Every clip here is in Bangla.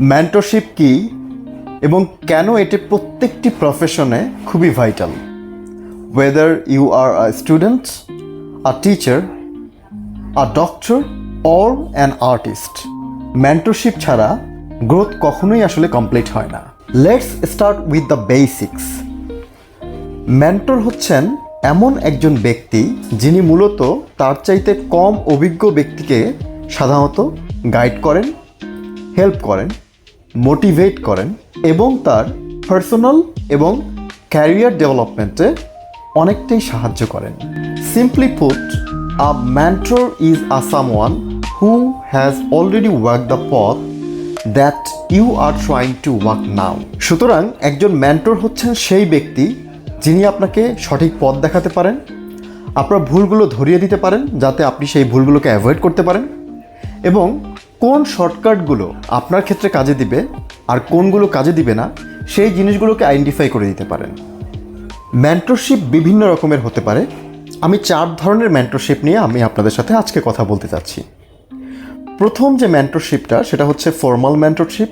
মেন্টরশিপ কি এবং কেন এটি প্রত্যেকটি প্রফেশনে খুবই vital whether you are a student a teacher a doctor or an artist mentorship ছাড়া গ্রোথ কখনোই আসলে কমপ্লিট হয় না। Let's start with the basics mentor হচ্ছেন এমন একজন ব্যক্তি যিনি মূলত তার চাইতে কম অভিজ্ঞ ব্যক্তিকে সাধারণত গাইড করেন হেল্প করেন। মোটিভেট করেন এবং তার পার্সোনাল এবং ক্যারিয়ার ডেভেলপমেন্টে অনেকটাই সাহায্য করেন। Simply put a mentor is a someone who has already work the পথ that you are trying to work now সুতরাং একজন মেন্টর হচ্ছেন সেই ব্যক্তি যিনি আপনাকে সঠিক পথ দেখাতে পারেন, আপনার ভুলগুলো ধরিয়ে দিতে পারেন যাতে আপনি সেই ভুলগুলোকে অ্যাভয়েড করতে পারেন এবং কোন শর্টকাটগুলো আপনার ক্ষেত্রে কাজে দিবে আর কোনগুলো কাজে দিবে না, সেই জিনিসগুলোকে আইডেন্টিফাই করে দিতে পারেন। মেন্টরশিপ বিভিন্ন রকমের হতে পারে। আমি চার ধরনের মেন্টরশিপ নিয়ে আমি আপনাদের সাথে আজকে কথা বলতে চাচ্ছি। প্রথম যে মেন্টরশিপটা সেটা হচ্ছে ফর্মাল মেন্টরশিপ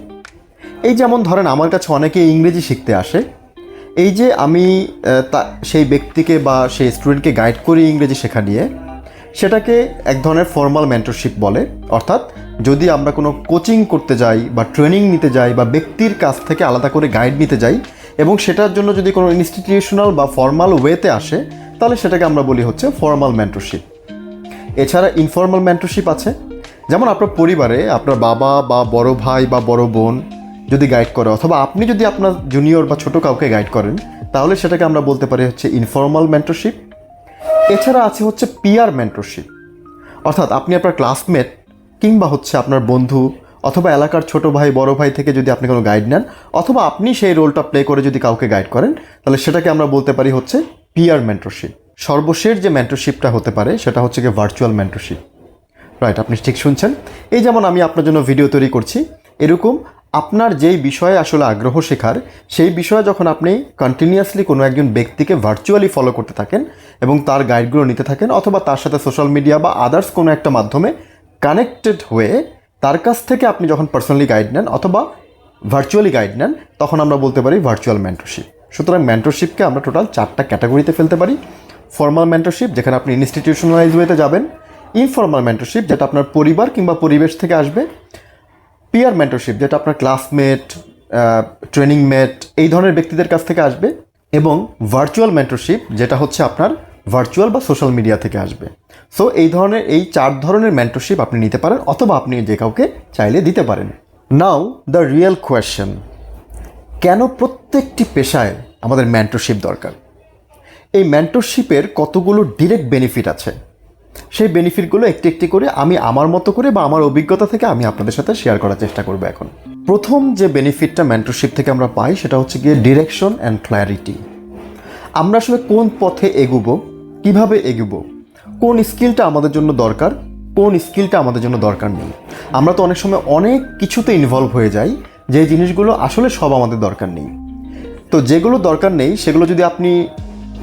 এই যেমন ধরেন, আমার কাছে অনেকে ইংরেজি শিখতে আসে। এই যে আমি তা, সেই ব্যক্তিকে বা সেই স্টুডেন্টকে গাইড করি ইংরেজি শেখা নিয়ে, সেটাকে এক ধরনের ফর্মাল মেন্টরশিপ বলে। অর্থাৎ যদি আমরা কোনো কোচিং করতে যাই বা ট্রেনিং নিতে যাই বা ব্যক্তির কাছ থেকে আলাদা করে গাইড নিতে যাই এবং সেটার জন্য যদি কোনো ইনস্টিটিউশনাল বা ফর্মাল ওয়েতে আসে, তাহলে সেটাকে আমরা বলি হচ্ছে ফর্মাল মেন্টরশিপ। এছাড়া ইনফর্মাল মেন্টরশিপ আছে। যেমন আপনার পরিবারে আপনার বাবা বা বড় ভাই বা বড় বোন যদি গাইড করে, অথবা আপনি যদি আপনার জুনিয়র বা ছোট কাউকে গাইড করেন, তাহলে সেটাকে আমরা বলতে পারি হচ্ছে ইনফর্মাল মেন্টরশিপ এছাড়া আছে হচ্ছে পিয়ার মেন্টরশিপ অর্থাৎ আপনি আপনার ক্লাসমেট কিংবা হচ্ছে আপনার বন্ধু অথবা এলাকার ছোট ভাই, বড় ভাই থেকে যদি আপনি কোনো গাইড নেন, অথবা আপনি সেই রোলটা প্লে করে যদি কাউকে গাইড করেন, তাহলে সেটাকে আমরা বলতে পারি হচ্ছে পিয়ার মেন্টরশিপ সর্বশেষ যে মেন্টরশিপটা হতে পারে, সেটা হচ্ছে গিয়ে ভার্চুয়াল মেন্টরশিপ রাইট আপনি ঠিক শুনছেন? এই যেমন আমি আপনার জন্য ভিডিও তৈরি করছি, এরকম আপনার যেই বিষয়ে আসলে আগ্রহ শেখার, সেই বিষয়ে যখন আপনি কন্টিনিউয়াসলি কোনো একজন ব্যক্তিকে ভার্চুয়ালি ফলো করতে থাকেন এবং তার গাইডগুলো নিতে থাকেন, অথবা তার সাথে সোশ্যাল মিডিয়া বা আদার্স কোনো একটা মাধ্যমে কানেক্টেড হয়ে তার কাছ থেকে আপনি যখন পার্সোনালি গাইড নেন অথবা ভার্চুয়ালি গাইড নেন, তখন আমরা বলতে পারি ভার্চুয়াল মেন্টরশিপ সুতরাং মেন্টরশিপকে আমরা টোটাল চারটা ক্যাটাগরিতে ফেলতে পারি। ফর্মাল মেন্টরশিপ যেখানে আপনি ইনস্টিটিউশনালাইজ ওয়েতে যাবেন। ইনফর্মাল মেন্টরশিপ যেটা আপনার পরিবার কিংবা পরিবেশ থেকে আসবে। পিয়ার মেন্টরশিপ যেটা আপনার ক্লাসমেট ট্রেনিং মেট এই ধরনের ব্যক্তিদের কাছ থেকে আসবে। এবং ভার্চুয়াল মেন্টরশিপ যেটা হচ্ছে আপনার ভার্চুয়াল বা সোশ্যাল মিডিয়া থেকে আসবে। সো এই ধরনের, এই চার ধরনের মেন্টরশিপ আপনি নিতে পারেন অথবা আপনি যে কাউকে চাইলে দিতে পারেন। নাও দ্য রিয়েল কোয়েশ্চেন কেন প্রত্যেকটি পেশায় আমাদের মেন্টরশিপ দরকার? এই মেন্টরশিপের কতগুলো ডিরেক্ট বেনিফিট আছে? সেই বেনিফিটগুলো একটি একটি করে আমি আমার মতো করে বা আমার অভিজ্ঞতা থেকে আমি আপনাদের সাথে শেয়ার করার চেষ্টা করব এখন। প্রথম যে বেনিফিটটা মেন্টরশিপ থেকে আমরা পাই সেটা হচ্ছে গিয়ে ডিরেকশন অ্যান্ড ক্ল্যারিটি আমরা আসলে কোন পথে এগুবো? কীভাবে এগুবো? কোন স্কিলটা আমাদের জন্য দরকার? কোন স্কিলটা আমাদের জন্য দরকার নেই? আমরা তো অনেক সময় অনেক কিছুতে ইনভলভ হয়ে যাই, যে জিনিসগুলো আসলে সব আমাদের দরকার নেই। তো যেগুলো দরকার নেই, সেগুলো যদি আপনি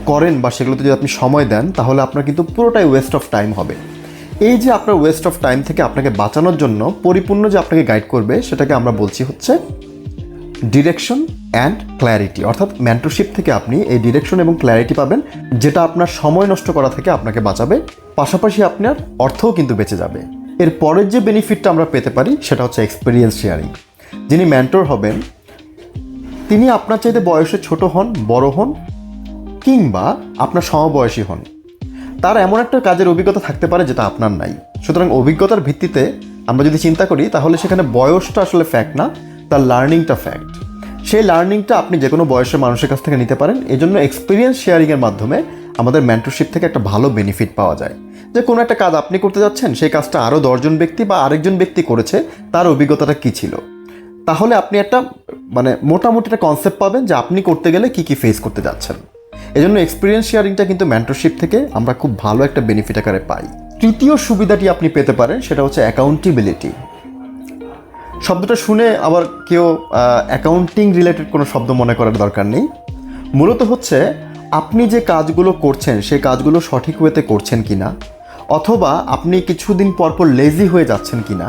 করেন বা সেগুলোতে যদি আপনি সময় দেন, তাহলে আপনার কিন্তু পুরোটাই ওয়েস্ট অফ টাইম হবে। এই যে আপনার ওয়েস্ট অফ টাইম থেকে আপনাকে বাঁচানোর জন্য পরিপূর্ণ যে আপনাকে গাইড করবে, সেটাকে আমরা বলছি হচ্ছে ডিরেকশন অ্যান্ড ক্ল্যারিটি অর্থাৎ মেন্টরশিপ থেকে আপনি এই ডিরেকশন এবং ক্ল্যারিটি পাবেন, যেটা আপনার সময় নষ্ট করা থেকে আপনাকে বাঁচাবে, পাশাপাশি আপনার অর্থও কিন্তু বেঁচে যাবে। এর পরের যে বেনিফিটটা আমরা পেতে পারি, সেটা হচ্ছে এক্সপিরিয়েন্স শেয়ারিং যিনি মেন্টর হবেন, তিনি আপনার চাইতে বয়সে ছোট হন, বড় হন, কিংবা আপনার সমবয়সী হন। তার এমন একটা কাজের অভিজ্ঞতা থাকতে পারে যেটা আপনার নাই। সুতরাং অভিজ্ঞতার ভিত্তিতে আমরা যদি চিন্তা করি, তাহলে সেখানে বয়সটা আসলে ফ্যাক্ট না তার লার্নিংটা ফ্যাক্ট সেই লার্নিংটা আপনি যে কোনো বয়সের মানুষের কাছ থেকে নিতে পারেন এই জন্য এক্সপিরিয়েন্স শেয়ারিংয়ের মাধ্যমে আমাদের মেন্টরশিপ থেকে একটা ভালো বেনিফিট পাওয়া যায়। যে কোনো একটা কাজ আপনি করতে যাচ্ছেন, সেই কাজটা আরও দশজন ব্যক্তি বা আরেকজন ব্যক্তি করেছে, তার অভিজ্ঞতাটা কী ছিল? তাহলে আপনি একটা মানে মোটামুটি একটা কনসেপ্ট পাবেন যে আপনি করতে গেলে কি কি ফেস করতে যাচ্ছেন। এজন্য এক্সপিরিয়েন্স শেয়ারিংটা কিন্তু মেন্টরশিপ থেকে আমরা খুব ভালো একটা বেনিফিট আকারে পাই। তৃতীয় সুবিধাটি আপনি পেতে পারেন, সেটা হচ্ছে অ্যাকাউন্টেবিলিটি শব্দটা শুনে আবার কেউ অ্যাকাউন্টিং রিলেটেড কোনো শব্দ মনে করার দরকার নেই। মূলত হচ্ছে, আপনি যে কাজগুলো করছেন, সেই কাজগুলো সঠিক ওয়েতে করছেন কি না অথবা আপনি কিছুদিন পর পর লেজি হয়ে যাচ্ছেন কি না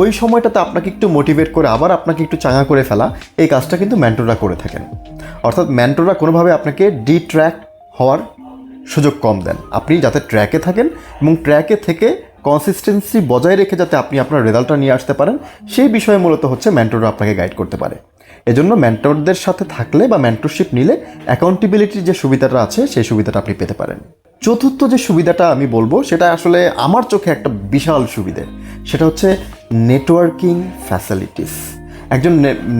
ওই সময়টাতে আপনাকে একটু মোটিভেট করে আবার আপনাকে একটু চাঙা করে ফেলা, এই কাজটা কিন্তু ম্যান্টোরা করে থাকেন। অর্থাৎ ম্যান্টোরা কোনোভাবে আপনাকে ডিট্র্যাক হওয়ার সুযোগ কম দেন। আপনি যাতে ট্র্যাকে থাকেন এবং ট্র্যাকে থেকে কনসিস্টেন্সি বজায় রেখে যাতে আপনি আপনার রেজাল্টটা নিয়ে আসতে পারেন, সেই বিষয়ে মূলত হচ্ছে ম্যান্টোররা আপনাকে গাইড করতে পারে। এজন্য মেন্টরদের সাথে থাকলে বা মেন্টরশিপ নিলে অ্যাকাউন্টেবিলিটির যে সুবিধাটা আছে, সেই সুবিধাটা আপনি পেতে পারেন। চতুর্থ যে সুবিধাটা আমি বলব, সেটা আসলে আমার চোখে একটা বিশাল সুবিধে। সেটা হচ্ছে নেটওয়ার্কিং ফ্যাসিলিটিস একজন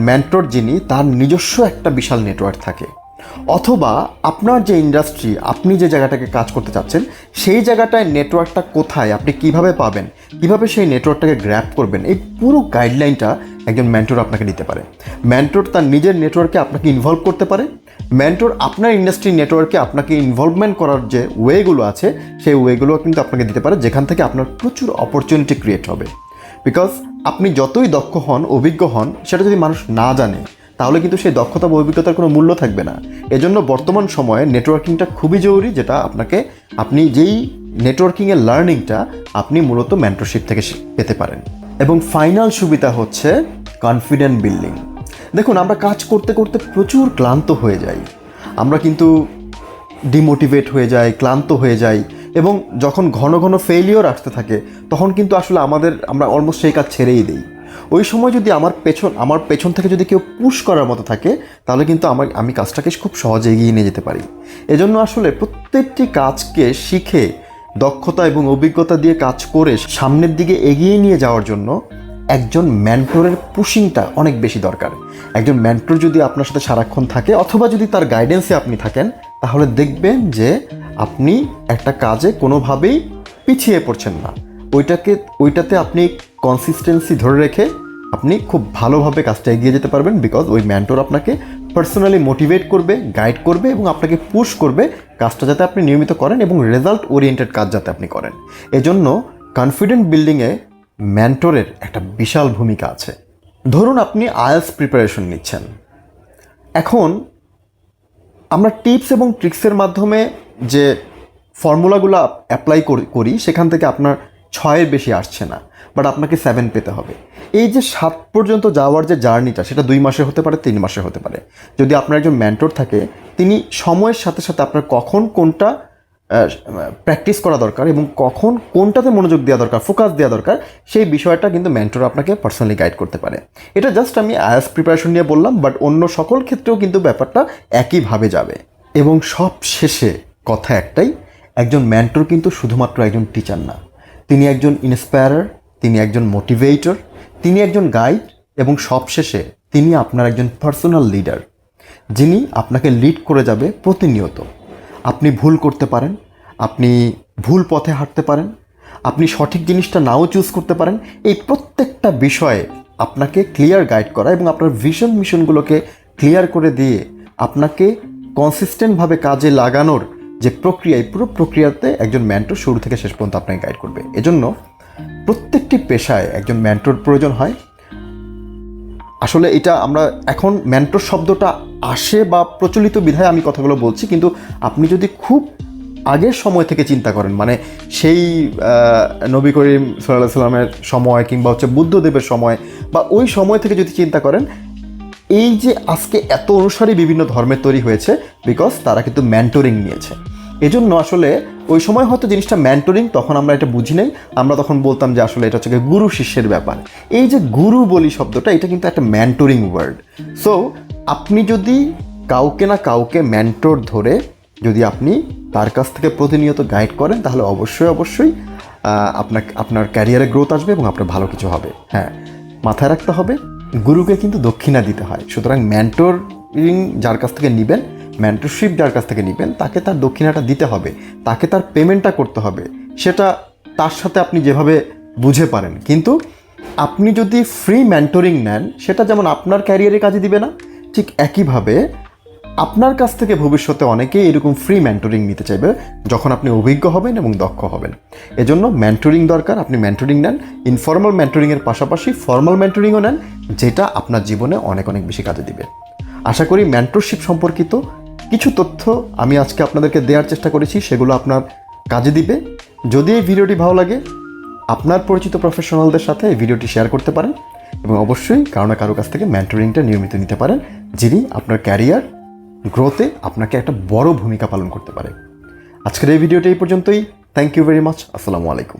মেন্টর যিনি, তার নিজস্ব একটা বিশাল নেটওয়ার্ক থাকে। অথবা আপনার যে ইন্ডাস্ট্রি আপনি যে জায়গাটাকে কাজ করতে চাচ্ছেন, সেই জায়গাটায় নেটওয়ার্কটা কোথায়, আপনি কীভাবে পাবেন, কীভাবে সেই নেটওয়ার্কটাকে গ্র্যাপ করবেন, এই পুরো গাইডলাইনটা একজন মেন্টর আপনাকে দিতে পারে। মেন্টর তার নিজের নেটওয়ার্কে আপনাকে ইনভলভ করতে পারে মেন্টর আপনার ইন্ডাস্ট্রি নেটওয়ার্কে আপনাকে ইনভলভমেন্ট করার যে ওয়েগুলো আছে, সেই ওয়েগুলো কিন্তু আপনাকে দিতে পারে, যেখান থেকে আপনার প্রচুর অপরচুনিটি ক্রিয়েট হবে। বিকজ আপনি যতই দক্ষ হন, অভিজ্ঞ হন, সেটা যদি মানুষ না জানে তাহলে কিন্তু সেই দক্ষতা বা অভিজ্ঞতার কোনো মূল্য থাকবে না। এজন্য বর্তমান সময়ে নেটওয়ার্কিংটা খুবই জরুরি, যেটা আপনাকে, আপনি যেই নেটওয়ার্কিংয়ের লার্নিংটা আপনি মূলত মেন্টরশিপ থেকে পেতে পারেন। এবং ফাইনাল সুবিধা হচ্ছে কনফিডেন্ট বিল্ডিং দেখুন, আমরা কাজ করতে করতে প্রচুর ক্লান্ত হয়ে যাই। আমরা কিন্তু ডিমোটিভেট হয়ে যাই, ক্লান্ত হয়ে যাই এবং যখন ঘন ঘন ফেলিওর আসতে থাকে, তখন কিন্তু আসলে আমাদের, আমরা অলমোস্ট সেই কাজ ছেড়েই দিই। ওই সময় যদি আমার পেছন আমার পেছন থেকে যদি কেউ পুশ করার মতো থাকে, তাহলে কিন্তু আমার, আমি কাজটাকে খুব সহজে এগিয়ে নিয়ে যেতে পারি। এজন্য আসলে প্রত্যেকটি কাজকে শিখে, দক্ষতা এবং অভিজ্ঞতা দিয়ে কাজ করে সামনের দিকে এগিয়ে নিয়ে যাওয়ার জন্য একজন ম্যান্টরের পুশিংটা অনেক বেশি দরকার। একজন ম্যান্টর যদি আপনার সাথে সারাক্ষণ থাকে অথবা যদি তার গাইডেন্সে আপনি থাকেন, তাহলে দেখবেন যে আপনি একটা কাজে কোনোভাবেই পিছিয়ে পড়ছেন না। ওইটাকে, ওইটাতে আপনি কনসিস্টেন্সি ধরে রেখে আপনি খুব ভালোভাবে কাজটা এগিয়ে যেতে পারবেন বিকজ ওই ম্যান্টর আপনাকে পার্সোনালি মোটিভেট করবে গাইড করবে এবং আপনাকে পুশ করবে কাজটা যাতে আপনি নিয়মিত করেন এবং রেজাল্ট ওরিয়েন্টেড কাজ যাতে আপনি করেন। এজন্য কনফিডেন্ট বিল্ডিংয়ে ম্যান্টরের একটা বিশাল ভূমিকা আছে। ধরুন আপনি আয়াস প্রিপারেশন নিচ্ছেন। এখন আমরা টিপস এবং ট্রিক্সের মাধ্যমে যে ফর্মুলাগুলো অ্যাপ্লাই করি, সেখান থেকে আপনার ছয়ের বেশি আসছে না বাট আপনাকে সেভেন পেতে হবে। এই যে সাত পর্যন্ত যাওয়ার যে জার্নিটা, সেটা দুই মাসে হতে পারে, তিন মাসে হতে পারে। যদি আপনার একজন মেন্টর থাকে, তিনি সময়ের সাথে সাথে আপনার কখন কোনটা প্র্যাকটিস করা দরকার এবং কখন কোনটাতে মনোযোগ দেওয়া দরকার ফোকাস দেওয়া দরকার, সেই বিষয়টা কিন্তু মেন্টর আপনাকে পার্সোনালি গাইড করতে পারে। এটা জাস্ট আমি আয়াস প্রিপারেশন নিয়ে বললাম বাট অন্য সকল ক্ষেত্রেও কিন্তু ব্যাপারটা একইভাবে যাবে। এবং সব শেষে কথা একটাই, একজন মেন্টর কিন্তু শুধুমাত্র একজন টিচার না। তিনি একজন ইন্সপায়ারার তিনি একজন মোটিভেটর তিনি একজন গাইড এবং সবশেষে তিনি আপনার একজন পার্সোনাল লিডার যিনি আপনাকে লিড করে যাবে প্রতিনিয়ত। আপনি ভুল করতে পারেন, আপনি ভুল পথে হাঁটতে পারেন, আপনি সঠিক জিনিসটা নাও চুজ করতে পারেন, এই প্রত্যেকটা বিষয়ে আপনাকে ক্লিয়ার গাইড করা এবং আপনার ভিশন মিশনগুলোকে ক্লিয়ার করে দিয়ে আপনাকে কনসিস্টেন্টভাবে কাজে লাগানোর যে প্রক্রিয়া এই পুরো প্রক্রিয়াতে একজন ম্যান্টর শুরু থেকে শেষ পর্যন্ত আপনাকে গাইড করবে। এজন্য প্রত্যেকটি পেশায় একজন ম্যান্টর প্রয়োজন হয়। আসলে এটা আমরা এখন মেন্টর শব্দটা আসে বা প্রচলিত বিধায় আমি কথাগুলো বলছি, কিন্তু আপনি যদি খুব আগের সময় থেকে চিন্তা করেন মানে সেই নবী করিম সাল্লাহ সাল্লামের সময় কিংবা হচ্ছে বুদ্ধদেবের সময় বা ওই সময় থেকে যদি চিন্তা করেন, এই যে আজকে এত অনুসারী বিভিন্ন ধর্মের তৈরি হয়েছে বিকজ তারা কিন্তু ম্যান্টোরিং নিয়েছে। এজন্য আসলে ওই সময় হয়তো জিনিসটা ম্যান্টোরিং তখন আমরা এটা বুঝি নাই। আমরা তখন বলতাম যে আসলে এটা হচ্ছে গুরু শিষ্যের ব্যাপার। এই যে গুরু বলি শব্দটা এটা কিন্তু একটা ম্যান্টোরিং ওয়ার্ড সো আপনি যদি কাউকে না কাউকে ম্যান্টোর ধরে যদি আপনি তার কাছ থেকে প্রতিনিয়ত গাইড করেন তাহলে অবশ্যই অবশ্যই আহ, আপনার আপনার ক্যারিয়ারে গ্রোথ আসবে এবং আপনার ভালো কিছু হবে। হ্যাঁ মাথায় রাখতে হবে গুরুকে কিন্তু দক্ষিণা দিতে হয়। সুতরাং ম্যান্টোরিং যার কাছ থেকে নেবেন ম্যান্টরশিপ যার কাছ থেকে নেবেন, তাকে তার দক্ষিণাটা দিতে হবে, তাকে তার পেমেন্টটা করতে হবে। সেটা তার সাথে আপনি যেভাবে বুঝে পারেন। কিন্তু আপনি যদি ফ্রি ম্যান্টরিং নেন, সেটা যেমন আপনার ক্যারিয়ারে কাজে দিবে না, ঠিক একইভাবে আপনার কাছ থেকে ভবিষ্যতে অনেকেই এরকম ফ্রি মেন্টরিং নিতে চাইবে, যখন আপনি অভিজ্ঞ হবেন এবং দক্ষ হবেন। এজন্য মেন্টরিং দরকার, আপনি মেন্টরিং নেন ইনফর্মাল মেন্টরিংয়ের পাশাপাশি ফর্মাল মেন্টরিংও নেন, যেটা আপনার জীবনে অনেক অনেক বেশি কাজে দিবে। আশা করি মেন্টরশিপ সম্পর্কিত কিছু তথ্য আমি আজকে আপনাদেরকে দেওয়ার চেষ্টা করেছি, সেগুলো আপনার কাজে দিবে। যদি এই ভিডিওটি ভালো লাগে, আপনার পরিচিত প্রফেশনালদের সাথে এই ভিডিওটি শেয়ার করতে পারেন এবং অবশ্যই কারও না কারও কাছ থেকে মেন্টরিংটা নিয়মিত নিতে পারেন, যিনি আপনার ক্যারিয়ার গ্রোথে আপনাকে একটা বড় ভূমিকা পালন করতে পারে। আজকের এই ভিডিওটি এই পর্যন্তই। থ্যাংক ইউ ভেরি মাচ আসসালামু আলাইকুম।